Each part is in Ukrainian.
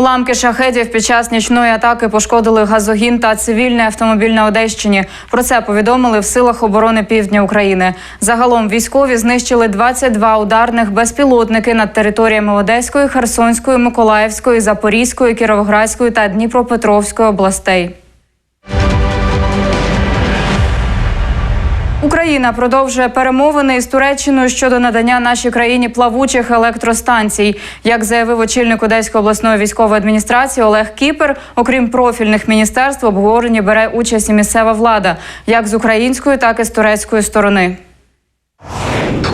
Уламки шахедів під час нічної атаки пошкодили газогін та цивільний автомобіль на Одещині. Про це повідомили в силах оборони Півдня України. Загалом військові знищили 22 ударних безпілотники над територіями Одеської, Херсонської, Миколаївської, Запорізької, Кіровоградської та Дніпропетровської областей. Україна продовжує перемовини із Туреччиною щодо надання нашій країні плавучих електростанцій. Як заявив очільник Одеської обласної військової адміністрації Олег Кіпер, окрім профільних міністерств, обговорення бере участь і місцева влада, як з української, так і з турецької сторони.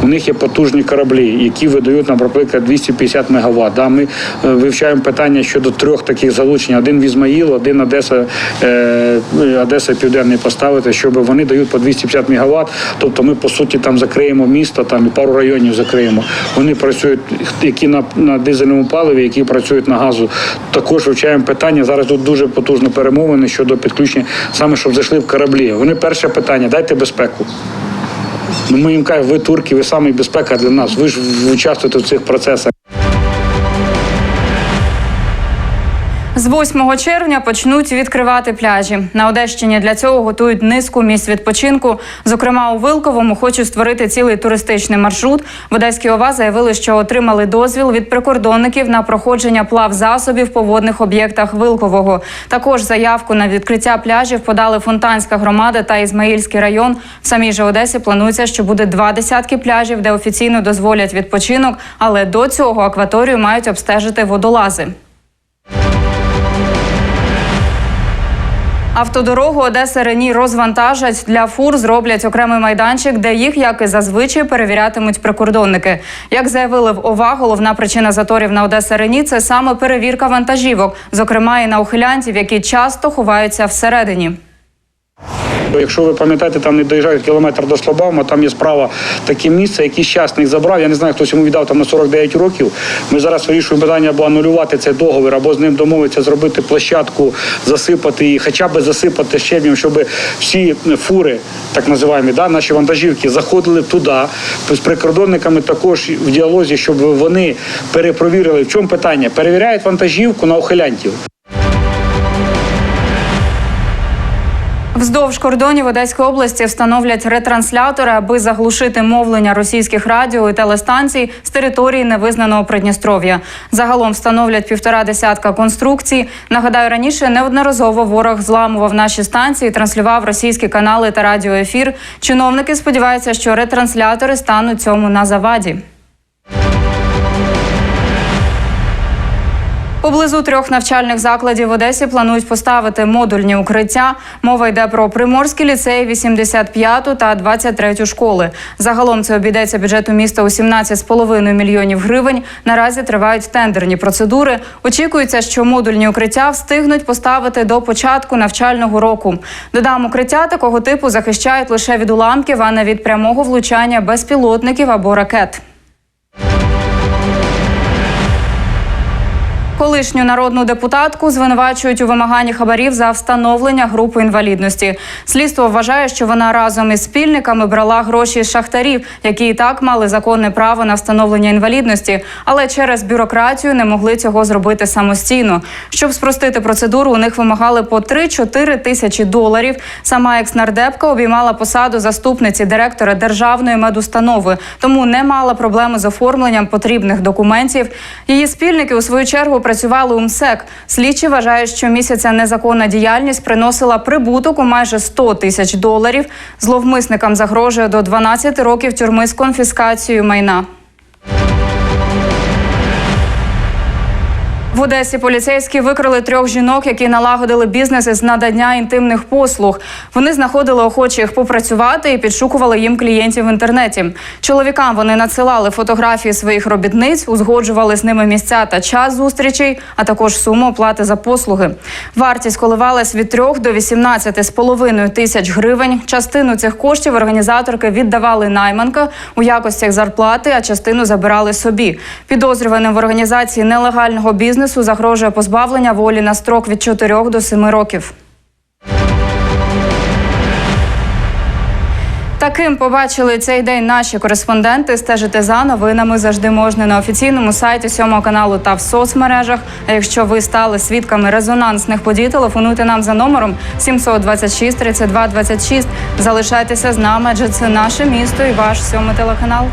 У них є потужні кораблі, які видають, наприклад, 250 МВт. Да, ми е, вивчаємо питання щодо трьох таких залучень: один в Ізмаїл, один Одеса, е, Одеса Південний поставити, щоб вони дають по 250 МВт. Тобто ми по суті там закриємо місто, там і пару районів закриємо. Вони працюють, які на, на дизельному паливі, які працюють на газу. Також вивчаємо питання. Зараз тут дуже потужно перемовини щодо підключення, саме щоб зайшли в кораблі. Вони перше питання: дайте безпеку. Ну, ми їм кажемо, ви турки, ви самі безпека для нас. Ви ж участвуєте в цих процесах. З 8 червня почнуть відкривати пляжі. На Одещині для цього готують низку місць відпочинку. Зокрема, у Вилковому хочуть створити цілий туристичний маршрут. В Одеській ОВА заявили, що отримали дозвіл від прикордонників на проходження плав засобів по водних об'єктах Вилкового. Також заявку на відкриття пляжів подали Фонтанська громада та Ізмаїльський район. В самій же Одесі планується, що буде два десятки пляжів, де офіційно дозволять відпочинок, але до цього акваторію мають обстежити водолази. Автодорогу Одеса Рені розвантажать для фур. Зроблять окремий майданчик, де їх, як і зазвичай, перевірятимуть прикордонники. Як заявили в ОВА, головна причина заторів на Одеса Рені це саме перевірка вантажівок, зокрема і на ухилянтів, які часто ховаються всередині. Якщо ви пам'ятаєте, там не доїжджають кілометр до Слобавма, там є справа таке місце, якийсь щасник забрав. Я не знаю, хтось йому віддав там на 49 років. Ми зараз вирішуємо питання або анулювати цей договір, або з ним домовитися, зробити площадку, засипати її, хоча б засипати щебнем, щоб всі фури, так називаємо, да, наші вантажівки, заходили туди з прикордонниками також в діалозі, щоб вони перепровірили, в чому питання. Перевіряють вантажівку на ухилянтів. Вздовж кордонів Одеської області встановлять ретранслятори, аби заглушити мовлення російських радіо і телестанцій з території невизнаного Придністров'я. Загалом встановлять півтора десятка конструкцій. Нагадаю, раніше неодноразово ворог зламував наші станції, транслював російські канали та радіоефір. Чиновники сподіваються, що ретранслятори стануть цьому на заваді. Поблизу трьох навчальних закладів в Одесі планують поставити модульні укриття. Мова йде про Приморський ліцей, 85-ту та 23-ю школи. Загалом це обійдеться бюджету міста у 17,5 мільйонів гривень. Наразі тривають тендерні процедури. Очікується, що модульні укриття встигнуть поставити до початку навчального року. Додам, укриття такого типу захищають лише від уламків, а не від прямого влучання безпілотників або ракет. Колишню народну депутатку звинувачують у вимаганні хабарів за встановлення групи інвалідності. Слідство вважає, що вона разом із спільниками брала гроші з шахтарів, які і так мали законне право на встановлення інвалідності, але через бюрократію не могли цього зробити самостійно. Щоб спростити процедуру, у них вимагали по 3-4 тисячі доларів. Сама екснардепка обіймала посаду заступниці директора державної медустанови, тому не мала проблеми з оформленням потрібних документів. Її спільники у свою чергу працювали у МСЕК. Слідчі вважають, що місяця незаконна діяльність приносила прибуток у майже 100 тисяч доларів. Зловмисникам загрожує до 12 років тюрми з конфіскацією майна. В Одесі поліцейські викрили трьох жінок, які налагодили бізнес із надання інтимних послуг. Вони знаходили охочих попрацювати і підшукували їм клієнтів в інтернеті. Чоловікам вони надсилали фотографії своїх робітниць, узгоджували з ними місця та час зустрічей, а також суму оплати за послуги. Вартість коливалась від 3 до 18,5 тисяч гривень. Частину цих коштів організаторки віддавали найманка у якостях зарплати, а частину забирали собі. Підозрюваним в організації нелегального бізнесу загрожує позбавлення волі на строк від 4 до 7 років. Таким побачили цей день наші кореспонденти. Стежити за новинами завжди можна на офіційному сайті сьомого каналу та в соцмережах. А якщо ви стали свідками резонансних подій, телефонуйте нам за номером 726 32 26. Залишайтеся з нами, адже це наше місто і ваш сьомий телеканал.